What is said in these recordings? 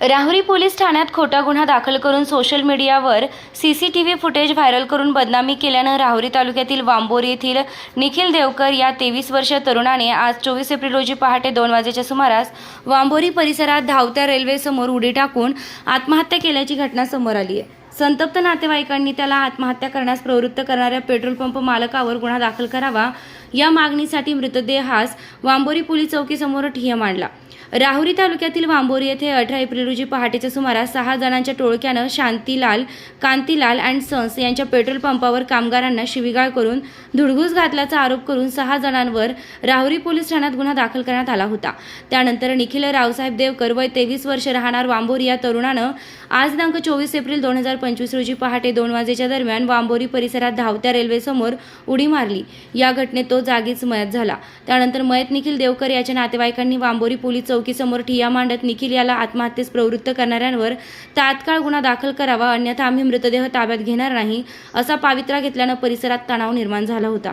Rahuri police ठाण्यात खोटा गुन्हा दाखल करून सोशल मीडियावर C C T V footage viral करून बदनामी केल्यानं राहुरी तालुक्यातील वांबोरी येथील निखिल देवकर या तेवीस वर्षीय तरुणाने आज चोवीस एप्रिल रोजी पहाटे दोन वाजेच्या सुमारास वांबोरी परिसरात धावत्या रेल्वेसमोर उडी टाकून आत्महत्या केल्याची घटना समोर आली आहे. संतप्त नातेवाईकांनी त्याला आत्महत्या करण्यास प्रवृत्त करणाऱ्या पेट्रोल पंप मालकावर गुन्हा दाखल करावा या मागणीसाठी मृतदेहास वांबोरी पोलीस चौकीसमोर ठिय्या मांडला. राहुरी तालुक्यातील वांबोरी येथे अठरा एप्रिल रोजी पहाटेच्या सुमारास सहा जणांच्या टोळक्यानं शांतीलाल कांतीलाल अँड सन्स यांच्या पेट्रोल पंपावर कामगारांना शिवीगाळ करून धुडगूस घातल्याचा आरोप करून सहा जणांवर राहुरी पोलीस ठाण्यात गुन्हा दाखल करण्यात आला होता. त्यानंतर निखिल रावसाहेब देवकर वय तेवीस वर्ष राहणार वांबोरी या तरुणानं आज दिनांक चोवीस एप्रिल दोन हजार पंचवीस रोजी पहाटे दोन वाजेच्या दरम्यान वांबोरी परिसरात धावत्या रेल्वेसमोर उडी मारली. या घटनेत तो जागीच मयत झाला. त्यानंतर मयत निखिल देवकर याच्या नातेवाईकांनी वांबोरी पोलीस चौकीसमोर ठिया मांडत निखिल याला आत्महत्येस प्रवृत्त करणाऱ्यांवर तात्काळ गुन्हा दाखल करावा अन्यथा आम्ही मृतदेह ताब्यात घेणार नाही असा पावित्रा घेतल्यानं परिसरात तणाव निर्माण झाला होता.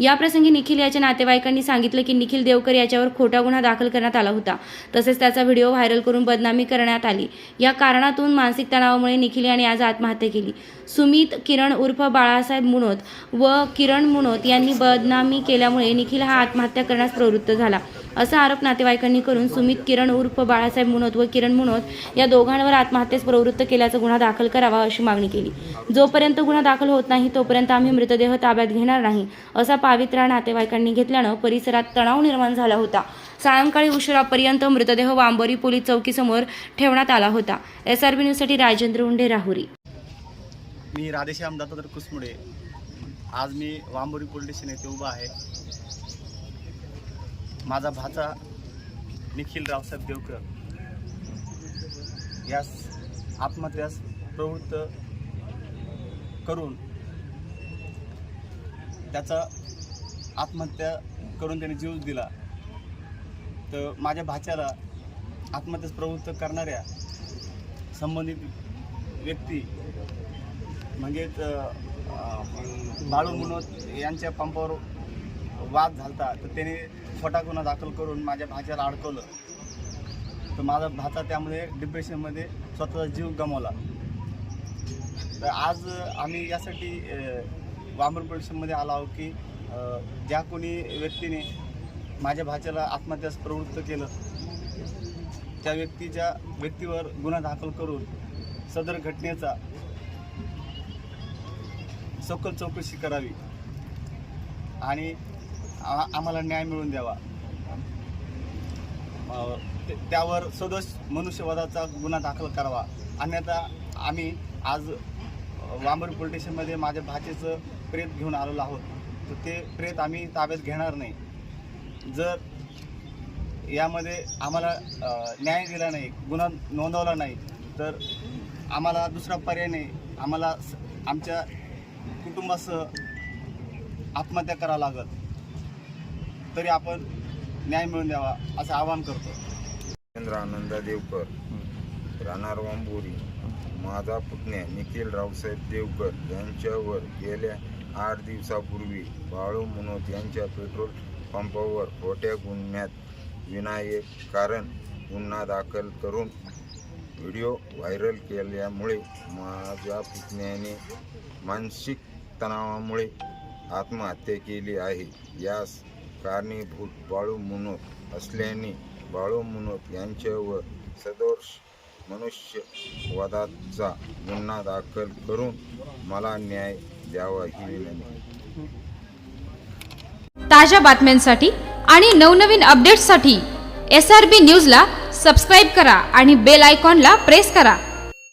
याप्रसंगी निखिल याच्या नातेवाईकांनी सांगितलं की निखिल देवकर याच्यावर खोटा गुन्हा दाखल करण्यात आला होता. तसेच त्याचा व्हिडिओ व्हायरल करून बदनामी करण्यात आली. या कारणातून मानसिक तणावामुळे निखिल याने आज आत्महत्या केली. सुमित किरण उर्फ बाळासाहेब मुनोत व किरण मुनोत यांनी बदनामी केल्यामुळे निखिल हा आत्महत्या करण्यास प्रवृत्त झाला. असा आरोप नातेवाईकांनी करून सुमित किरण उर्फ बाळासाहेब मुनोत व किरण मुनोत या दोघांवर आत्महत्येस प्रवृत्त केल्याचा गुन्हा दाखल करावा अशी मागणी केली. जोपर्यंत गुन्हा दाखल होत नाही तोपर्यंत आम्ही मृतदेह ताब्यात घेणार नाही असा पावित्रा नातेवाईकांनी घेतल्यानं परिसरात तणाव निर्माण झाला होता. सायंकाळी उशिरापर्यंत मृतदेह वांबोरी पोलीस चौकीसमोर ठेवण्यात आला होता. एस आर बी न्यूजसाठी राजेंद्र उंडे राहुरी. मी राधेश्याम दत्तात्रय कुसमुडे. आज मी वांबोरी पोलीस स्टेशन येथे उभा आहे. माझा भाचा निखिल रावसाहेब देवकर. यास आत्महत्यास प्रवृत्त करून त्याचा आत्महत्या करून त्याने जीव दिला. तर माझ्या भाच्याला आत्महत्यास प्रवृत्त करणाऱ्या संबंधित व्यक्ती म्हणजेच बाळू मनोज यांच्या पंपावर वाद झालता तर त्याने खोटा गुन्हा दाखल करून माझ्या भाच्याला अडकवलं. तर माझा भाचा त्यामध्ये डिप्रेशनमध्ये स्वतःचा जीव गमावला. तर आज आम्ही यासाठी वामन पोलिसांमध्ये आलो आहोत की ज्या कोणी व्यक्तीने माझ्या भाच्याला आत्महत्यास प्रवृत्त केलं त्या व्यक्तीच्या व्यक्तीवर गुन्हा दाखल करून सदर घटनेचा सखोल चौकशी करावी. आणि आम्हाला न्याय मिळून द्यावा. ते- त्यावर सदोष मनुष्यवधाचा गुन्हा दाखल करावा. अन्यथा आम्ही आज वांबर पोलीस स्टेशनमध्ये माझ्या भाचेचं प्रेत घेऊन आलेलो आहोत. तर ते प्रेत आम्ही ताब्यात घेणार नाही. जर यामध्ये आम्हाला न्याय दिला नाही गुन्हा नोंदवला नाही तर आम्हाला दुसरा पर्याय नाही. आम्हाला स- आमच्या कुटुंबासह आत्महत्या करावं लागत तरी आपण न्याय मिळून द्यावा असं आवाहन करतो. राजेंद्र आनंद देवकर राहणार वांबोरी माझा पुतण्या निखिल रावसाहेब देवकर यांच्यावर गेल्या आठ दिवसापूर्वी बाळू मनोत यांच्या पेट्रोल पंपावर खोट्या गुन्ह्यात विनाकारण गुन्हा दाखल करून व्हिडिओ व्हायरल केल्यामुळे माझ्या पुतण्याने मानसिक तणावामुळे आत्महत्या केली आहे. यास कारणीभूत बाळू मुनोत असल्याने बाळू मुनोत यांच्यावर सदोष मनुष्यवादाचा गुन्हा दाखल करून मला न्याय द्यावा ही विनंती. ताज्या बातम्यांसाठी आणि नवनवीन अपडेट्ससाठी एस आर बी न्यूजला सबस्क्राईब करा आणि बेल आयकॉनला प्रेस करा.